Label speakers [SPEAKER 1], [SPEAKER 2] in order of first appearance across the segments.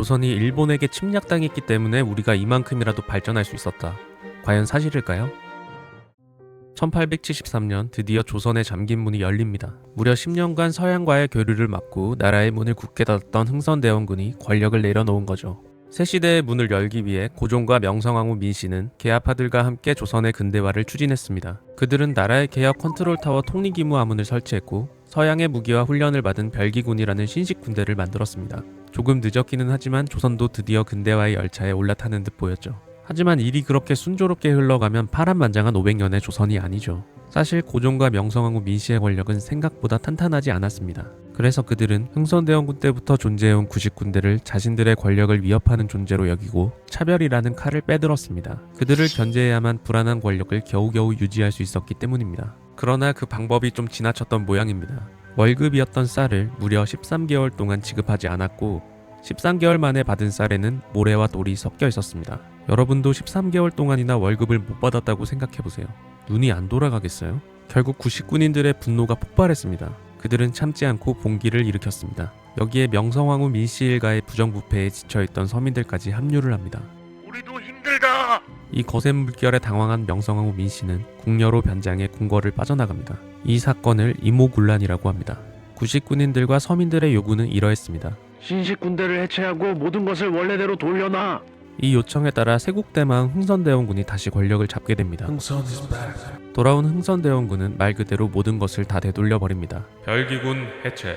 [SPEAKER 1] 조선이 일본에게 침략당했기 때문에 우리가 이만큼이라도 발전할 수 있었다. 과연 사실일까요? 1873년 드디어 조선의 잠긴 문이 열립니다. 무려 10년간 서양과의 교류를 막고 나라의 문을 굳게 닫았던 흥선대원군이 권력을 내려놓은 거죠. 새 시대의 문을 열기 위해 고종과 명성황후 민씨는 계하파들과 함께 조선의 근대화를 추진했습니다. 그들은 나라의 개혁 컨트롤타워 통리기무 하문을 설치했고 서양의 무기와 훈련을 받은 별기군이라는 신식 군대를 만들었습니다. 조금 늦었기는 하지만 조선도 드디어 근대화의 열차에 올라타는 듯 보였죠. 하지만 일이 그렇게 순조롭게 흘러가면 파란만장한 500년의 조선이 아니죠. 사실 고종과 명성황후 민씨의 권력은 생각보다 탄탄하지 않았습니다. 그래서 그들은 흥선대원군 때부터 존재해온 구식군대를 자신들의 권력을 위협하는 존재로 여기고 차별이라는 칼을 빼들었습니다. 그들을 견제해야만 불안한 권력을 겨우겨우 유지할 수 있었기 때문입니다. 그러나 그 방법이 좀 지나쳤던 모양입니다. 월급이었던 쌀을 무려 13개월 동안 지급하지 않았고 13개월 만에 받은 쌀에는 모래와 돌이 섞여 있었습니다. 여러분도 13개월 동안이나 월급을 못 받았다고 생각해보세요. 눈이 안 돌아가겠어요? 결국 구식군인들의 분노가 폭발했습니다. 그들은 참지 않고 봉기를 일으켰습니다. 여기에 명성황후 민씨 일가의 부정부패에 지쳐있던 서민들까지 합류를 합니다. 이 거센 물결에 당황한 명성황후 민 씨는 궁녀로 변장해 궁궐을 빠져나갑니다. 이 사건을 이모군란이라고 합니다. 구식군인들과 서민들의 요구는 이러했습니다.
[SPEAKER 2] 신식 군대를 해체하고 모든 것을 원래대로 돌려놔.
[SPEAKER 1] 이 요청에 따라 세국대망 흥선대원군이 다시 권력을 잡게 됩니다. 돌아온 흥선대원군은 말 그대로 모든 것을 다 되돌려 버립니다. 별기군 해체,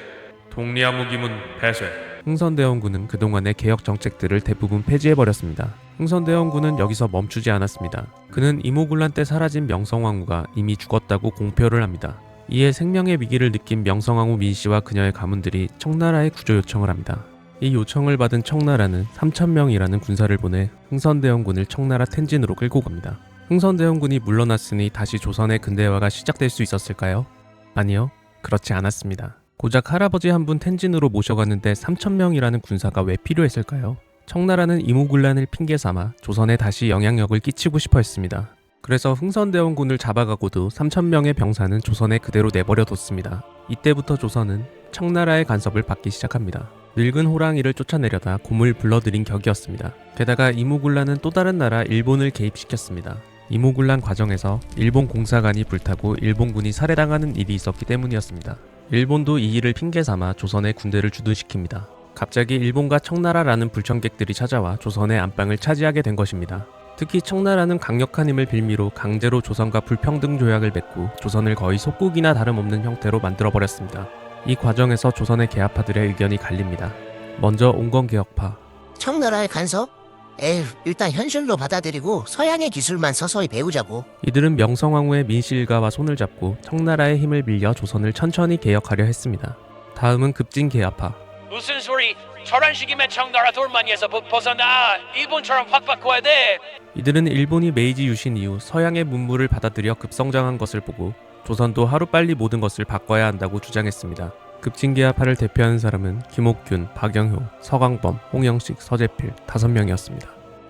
[SPEAKER 1] 동리아무기문 폐쇄. 흥선대원군은 그동안의 개혁 정책들을 대부분 폐지해 버렸습니다. 흥선대원군은 여기서 멈추지 않았습니다. 그는 이모군란 때 사라진 명성황후가 이미 죽었다고 공표를 합니다. 이에 생명의 위기를 느낀 명성황후 민씨와 그녀의 가문들이 청나라에 구조 요청을 합니다. 이 요청을 받은 청나라는 3천명이라는 군사를 보내 흥선대원군을 청나라 텐진으로 끌고 갑니다. 흥선대원군이 물러났으니 다시 조선의 근대화가 시작될 수 있었을까요? 아니요, 그렇지 않았습니다. 고작 할아버지 한 분 텐진으로 모셔갔는데 3천명이라는 군사가 왜 필요했을까요? 청나라는 이모군란을 핑계 삼아 조선에 다시 영향력을 끼치고 싶어 했습니다. 그래서 흥선대원군을 잡아가고도 3천명의 병사는 조선에 그대로 내버려뒀습니다. 이때부터 조선은 청나라의 간섭을 받기 시작합니다. 늙은 호랑이를 쫓아내려다 곰을 불러들인 격이었습니다. 게다가 이모군란은 또 다른 나라 일본을 개입시켰습니다. 이모군란 과정에서 일본 공사관이 불타고 일본군이 살해당하는 일이 있었기 때문이었습니다. 일본도 이 일을 핑계 삼아 조선의 군대를 주둔시킵니다. 갑자기 일본과 청나라라는 불청객들이 찾아와 조선의 안방을 차지하게 된 것입니다. 특히 청나라는 강력한 힘을 빌미로 강제로 조선과 불평등 조약을 맺고 조선을 거의 속국이나 다름없는 형태로 만들어버렸습니다. 이 과정에서 조선의 개화파들의 의견이 갈립니다. 먼저 온건개혁파,
[SPEAKER 3] 청나라의 간섭? 에휴, 일단 현실로 받아들이고 서양의 기술만 서서히 배우자고.
[SPEAKER 1] 이들은 명성황후의 민실가와 손을 잡고 청나라의 힘을 빌려 조선을 천천히 개혁하려 했습니다. 다음은 급진 개화파,
[SPEAKER 4] 무슨 소리? 저런 식이면 청나라 돌만이에서 벗- 벗어나 일본처럼 확 바꿔야 돼.
[SPEAKER 1] 이들은 일본이 메이지 유신 이후 서양의 문물을 받아들여 급성장한 것을 보고 조선도 하루빨리 모든 것을 바꿔야 한다고 주장했습니다. 급진개화파를 대표하는 사람은 김옥균, 박영효, 서광범, 홍영식, 서재필 다섯 명이었습니다.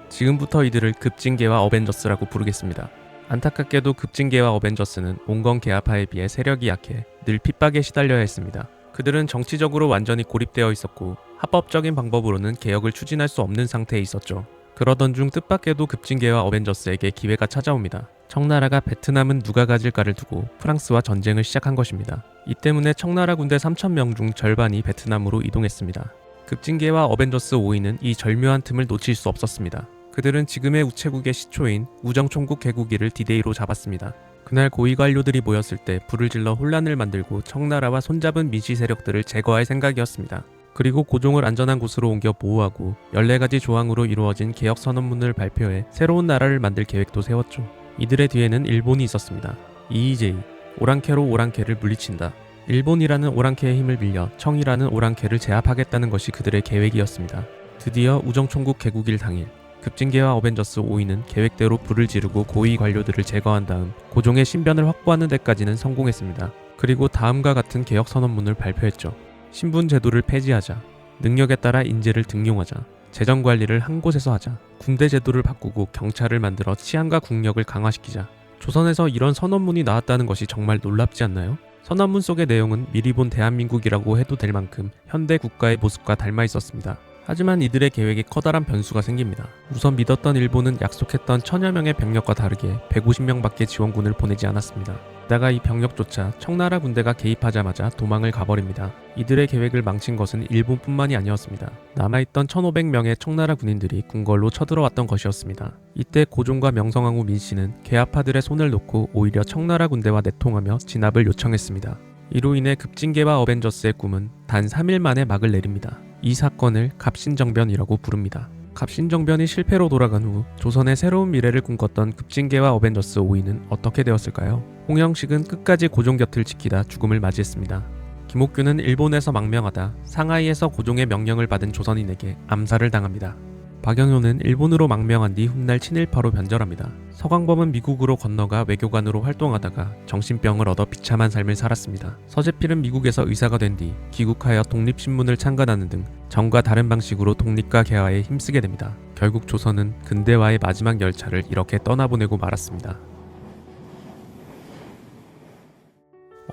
[SPEAKER 1] 지금부터 이들을 급진개와 어벤져스라고 부르겠습니다. 안타깝게도 급진개와 어벤져스는 온건 개화파에 비해 세력이 약해 늘 핍박에 시달려야 했습니다. 그들은 정치적으로 완전히 고립되어 있었고 합법적인 방법으로는 개혁을 추진할 수 없는 상태에 있었죠. 그러던 중 뜻밖에도 급진계와 어벤져스에게 기회가 찾아옵니다. 청나라가 베트남은 누가 가질까를 두고 프랑스와 전쟁을 시작한 것입니다. 이 때문에 청나라 군대 3천명 중 절반이 베트남으로 이동했습니다. 급진계와 어벤져스 5인은 이 절묘한 틈을 놓칠 수 없었습니다. 그들은 지금의 우체국의 시초인 우정총국 개국일을 디데이로 잡았습니다. 그날 고위 관료들이 모였을 때 불을 질러 혼란을 만들고 청나라와 손잡은 민씨 세력들을 제거할 생각이었습니다. 그리고 고종을 안전한 곳으로 옮겨 보호하고 14가지 조항으로 이루어진 개혁 선언문을 발표해 새로운 나라를 만들 계획도 세웠죠. 이들의 뒤에는 일본이 있었습니다. 이이제이, 오랑캐로 오랑캐를 물리친다. 일본이라는 오랑캐의 힘을 빌려 청이라는 오랑캐를 제압하겠다는 것이 그들의 계획이었습니다. 드디어 우정총국 개국일 당일 급진계와 어벤져스 5인은 계획대로 불을 지르고 고위 관료들을 제거한 다음 고종의 신변을 확보하는 데까지는 성공했습니다. 그리고 다음과 같은 개혁 선언문을 발표했죠. 신분 제도를 폐지하자. 능력에 따라 인재를 등용하자. 재정 관리를 한 곳에서 하자. 군대 제도를 바꾸고 경찰을 만들어 치안과 국력을 강화시키자. 조선에서 이런 선언문이 나왔다는 것이 정말 놀랍지 않나요? 선언문 속의 내용은 미리 본 대한민국이라고 해도 될 만큼 현대 국가의 모습과 닮아 있었습니다. 하지만 이들의 계획에 커다란 변수가 생깁니다. 우선 믿었던 일본은 약속했던 천여 명의 병력과 다르게 150명밖에 지원군을 보내지 않았습니다. 게다가 이 병력조차 청나라 군대가 개입하자마자 도망을 가버립니다. 이들의 계획을 망친 것은 일본뿐만이 아니었습니다. 남아있던 1,500명의 청나라 군인들이 궁궐로 쳐들어왔던 것이었습니다. 이때 고종과 명성황후 민씨는 개아파들의 손을 놓고 오히려 청나라 군대와 내통하며 진압을 요청했습니다. 이로 인해 급진계와 어벤져스의 꿈은 단 3일 만에 막을 내립니다. 이 사건을 갑신정변이라고 부릅니다. 갑신정변이 실패로 돌아간 후 조선의 새로운 미래를 꿈꿨던 급진계와 어벤져스 5위는 어떻게 되었을까요? 홍영식은 끝까지 고종 곁을 지키다 죽음을 맞이했습니다. 김옥균은 일본에서 망명하다 상하이에서 고종의 명령을 받은 조선인에게 암살을 당합니다. 박영효는 일본으로 망명한 뒤 훗날 친일파로 변절합니다. 서광범은 미국으로 건너가 외교관으로 활동하다가 정신병을 얻어 비참한 삶을 살았습니다. 서재필은 미국에서 의사가 된 뒤 귀국하여 독립신문을 창간하는 등 정과 다른 방식으로 독립과 개화에 힘쓰게 됩니다. 결국 조선은 근대화의 마지막 열차를 이렇게 떠나보내고 말았습니다.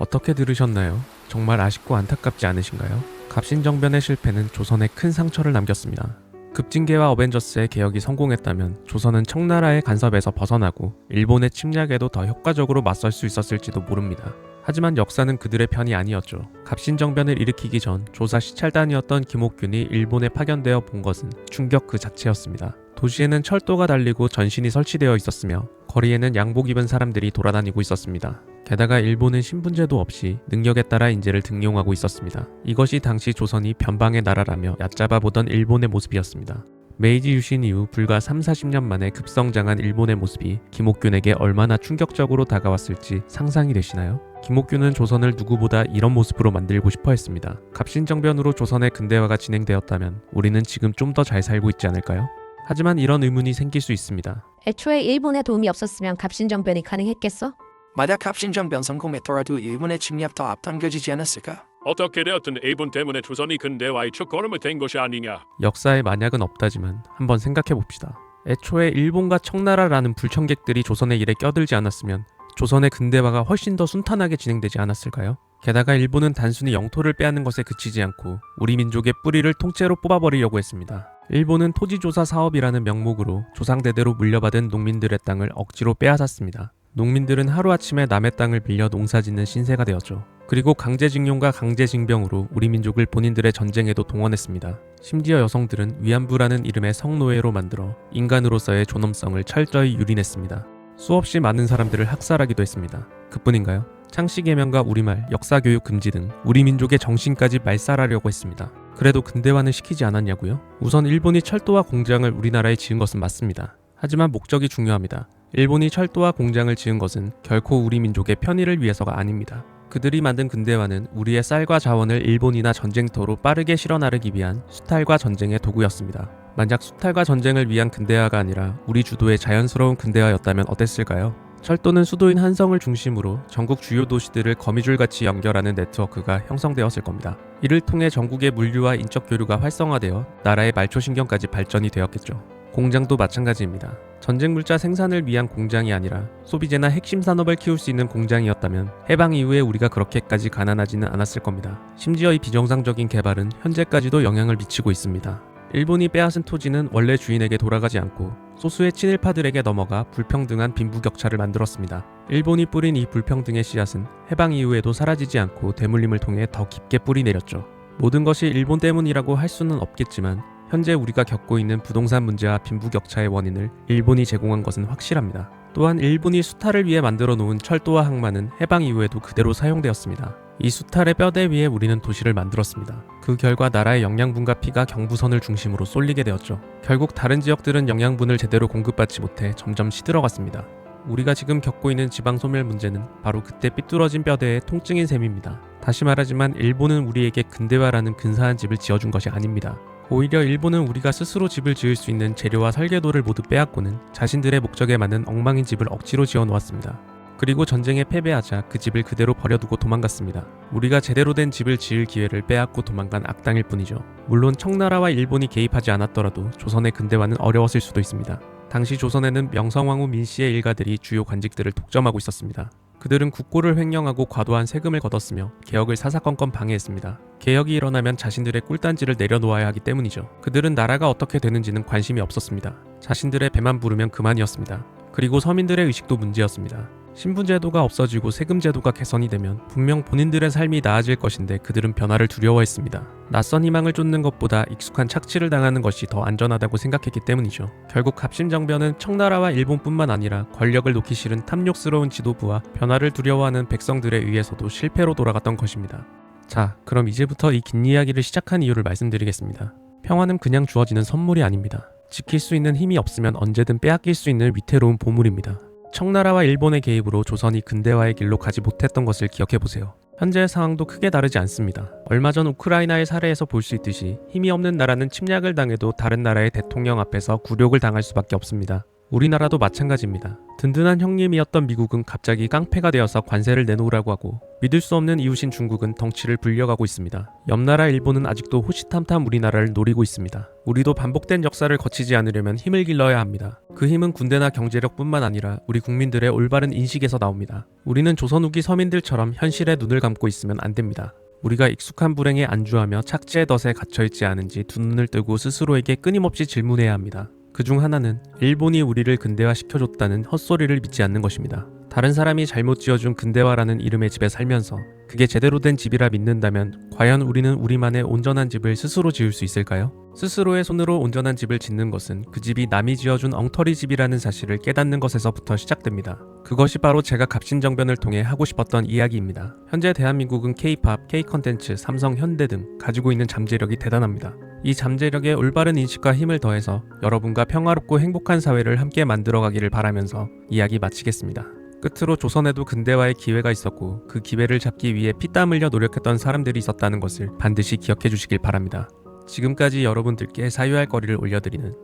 [SPEAKER 1] 어떻게 들으셨나요? 정말 아쉽고 안타깝지 않으신가요? 갑신정변의 실패는 조선에 큰 상처를 남겼습니다. 급진계와 어벤져스의 개혁이 성공했다면 조선은 청나라의 간섭에서 벗어나고 일본의 침략에도 더 효과적으로 맞설 수 있었을지도 모릅니다. 하지만 역사는 그들의 편이 아니었죠. 갑신정변을 일으키기 전 조사 시찰단이었던 김옥균이 일본에 파견되어 본 것은 충격 그 자체였습니다. 도시에는 철도가 달리고 전신이 설치되어 있었으며 거리에는 양복 입은 사람들이 돌아다니고 있었습니다. 게다가 일본은 신분제도 없이 능력에 따라 인재를 등용하고 있었습니다. 이것이 당시 조선이 변방의 나라라며 얕잡아 보던 일본의 모습이었습니다. 메이지 유신 이후 불과 3, 40년 만에 급성장한 일본의 모습이 김옥균에게 얼마나 충격적으로 다가왔을지 상상이 되시나요? 김옥균은 조선을 누구보다 이런 모습으로 만들고 싶어 했습니다. 갑신정변으로 조선의 근대화가 진행되었다면 우리는 지금 좀 더 잘 살고 있지 않을까요? 하지만 이런 의문이 생길 수 있습니다.
[SPEAKER 5] 애초에 일본의 도움이 없었으면 갑신정변이 가능했겠어?
[SPEAKER 6] 만약 합신정 변 성공했더라도 일본의 침략 더 앞당겨지지 않았을까?
[SPEAKER 7] 어떻게 되었든 일본 때문에 조선이 근대화의 첫 걸음을 댄 것이 아니냐.
[SPEAKER 1] 역사에 만약은 없다지만 한번 생각해 봅시다. 애초에 일본과 청나라라는 불청객들이 조선의 일에 껴들지 않았으면 조선의 근대화가 훨씬 더 순탄하게 진행되지 않았을까요? 게다가 일본은 단순히 영토를 빼앗는 것에 그치지 않고 우리 민족의 뿌리를 통째로 뽑아버리려고 했습니다. 일본은 토지조사 사업이라는 명목으로 조상대대로 물려받은 농민들의 땅을 억지로 빼앗았습니다. 농민들은 하루아침에 남의 땅을 빌려 농사짓는 신세가 되었죠. 그리고 강제징용과 강제징병으로 우리 민족을 본인들의 전쟁에도 동원했습니다. 심지어 여성들은 위안부라는 이름의 성노예로 만들어 인간으로서의 존엄성을 철저히 유린했습니다. 수없이 많은 사람들을 학살하기도 했습니다. 그뿐인가요? 창씨 개명과 우리말, 역사교육 금지 등 우리 민족의 정신까지 말살하려고 했습니다. 그래도 근대화는 시키지 않았냐고요? 우선 일본이 철도와 공장을 우리나라에 지은 것은 맞습니다. 하지만 목적이 중요합니다. 일본이 철도와 공장을 지은 것은 결코 우리 민족의 편의를 위해서가 아닙니다. 그들이 만든 근대화는 우리의 쌀과 자원을 일본이나 전쟁터로 빠르게 실어 나르기 위한 수탈과 전쟁의 도구였습니다. 만약 수탈과 전쟁을 위한 근대화가 아니라 우리 주도의 자연스러운 근대화였다면 어땠을까요? 철도는 수도인 한성을 중심으로 전국 주요 도시들을 거미줄같이 연결하는 네트워크가 형성되었을 겁니다. 이를 통해 전국의 물류와 인적 교류가 활성화되어 나라의 말초신경까지 발전이 되었겠죠. 공장도 마찬가지입니다. 전쟁 물자 생산을 위한 공장이 아니라 소비재나 핵심 산업을 키울 수 있는 공장이었다면 해방 이후에 우리가 그렇게까지 가난하지는 않았을 겁니다. 심지어 이 비정상적인 개발은 현재까지도 영향을 미치고 있습니다. 일본이 빼앗은 토지는 원래 주인에게 돌아가지 않고 소수의 친일파들에게 넘어가 불평등한 빈부격차를 만들었습니다. 일본이 뿌린 이 불평등의 씨앗은 해방 이후에도 사라지지 않고 대물림을 통해 더 깊게 뿌리 내렸죠. 모든 것이 일본 때문이라고 할 수는 없겠지만 현재 우리가 겪고 있는 부동산 문제와 빈부격차의 원인을 일본이 제공한 것은 확실합니다. 또한 일본이 수탈을 위해 만들어 놓은 철도와 항만은 해방 이후에도 그대로 사용되었습니다. 이 수탈의 뼈대 위에 우리는 도시를 만들었습니다. 그 결과 나라의 영양분과 피가 경부선을 중심으로 쏠리게 되었죠. 결국 다른 지역들은 영양분을 제대로 공급받지 못해 점점 시들어갔습니다. 우리가 지금 겪고 있는 지방 소멸 문제는 바로 그때 삐뚤어진 뼈대의 통증인 셈입니다. 다시 말하지만 일본은 우리에게 근대화라는 근사한 집을 지어준 것이 아닙니다. 오히려 일본은 우리가 스스로 집을 지을 수 있는 재료와 설계도를 모두 빼앗고는 자신들의 목적에 맞는 엉망인 집을 억지로 지어 놓았습니다. 그리고 전쟁에 패배하자 그 집을 그대로 버려두고 도망갔습니다. 우리가 제대로 된 집을 지을 기회를 빼앗고 도망간 악당일 뿐이죠. 물론 청나라와 일본이 개입하지 않았더라도 조선의 근대화는 어려웠을 수도 있습니다. 당시 조선에는 명성황후 민씨의 일가들이 주요 관직들을 독점하고 있었습니다. 그들은 국고를 횡령하고 과도한 세금을 걷었으며 개혁을 사사건건 방해했습니다. 개혁이 일어나면 자신들의 꿀단지를 내려놓아야 하기 때문이죠. 그들은 나라가 어떻게 되는지는 관심이 없었습니다. 자신들의 배만 부르면 그만이었습니다. 그리고 서민들의 의식도 문제였습니다. 신분제도가 없어지고 세금제도가 개선이 되면 분명 본인들의 삶이 나아질 것인데 그들은 변화를 두려워했습니다. 낯선 희망을 쫓는 것보다 익숙한 착취를 당하는 것이 더 안전하다고 생각했기 때문이죠. 결국 갑신정변은 청나라와 일본뿐만 아니라 권력을 놓기 싫은 탐욕스러운 지도부와 변화를 두려워하는 백성들에 의해서도 실패로 돌아갔던 것입니다. 자, 그럼 이제부터 이 긴 이야기를 시작한 이유를 말씀드리겠습니다. 평화는 그냥 주어지는 선물이 아닙니다. 지킬 수 있는 힘이 없으면 언제든 빼앗길 수 있는 위태로운 보물입니다. 청나라와 일본의 개입으로 조선이 근대화의 길로 가지 못했던 것을 기억해 보세요. 현재의 상황도 크게 다르지 않습니다. 얼마 전 우크라이나의 사례에서 볼 수 있듯이 힘이 없는 나라는 침략을 당해도 다른 나라의 대통령 앞에서 굴욕을 당할 수밖에 없습니다. 우리나라도 마찬가지입니다. 든든한 형님이었던 미국은 갑자기 깡패가 되어서 관세를 내놓으라고 하고 믿을 수 없는 이웃인 중국은 덩치를 불려가고 있습니다. 옆나라 일본은 아직도 호시탐탐 우리나라를 노리고 있습니다. 우리도 반복된 역사를 거치지 않으려면 힘을 길러야 합니다. 그 힘은 군대나 경제력뿐만 아니라 우리 국민들의 올바른 인식에서 나옵니다. 우리는 조선 후기 서민들처럼 현실에 눈을 감고 있으면 안 됩니다. 우리가 익숙한 불행에 안주하며 착지의 덫에 갇혀있지 않은지 두 눈을 뜨고 스스로에게 끊임없이 질문해야 합니다. 그중 하나는 일본이 우리를 근대화시켜줬다는 헛소리를 믿지 않는 것입니다. 다른 사람이 잘못 지어준 근대화라는 이름의 집에 살면서 그게 제대로 된 집이라 믿는다면 과연 우리는 우리만의 온전한 집을 스스로 지을 수 있을까요? 스스로의 손으로 온전한 집을 짓는 것은 그 집이 남이 지어준 엉터리 집이라는 사실을 깨닫는 것에서부터 시작됩니다. 그것이 바로 제가 갑신정변을 통해 하고 싶었던 이야기입니다. 현재 대한민국은 K-팝, K-컨텐츠, 삼성, 현대 등 가지고 있는 잠재력이 대단합니다. 이 잠재력에 올바른 인식과 힘을 더해서 여러분과 평화롭고 행복한 사회를 함께 만들어 가기를 바라면서 이야기 마치겠습니다. 끝으로 조선에도 근대화의 기회가 있었고 그 기회를 잡기 위해 피땀 흘려 노력했던 사람들이 있었다는 것을 반드시 기억해 주시길 바랍니다. 지금까지 여러분들께 사유할 거리를 올려드리는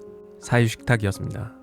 [SPEAKER 1] 사유식탁이었습니다.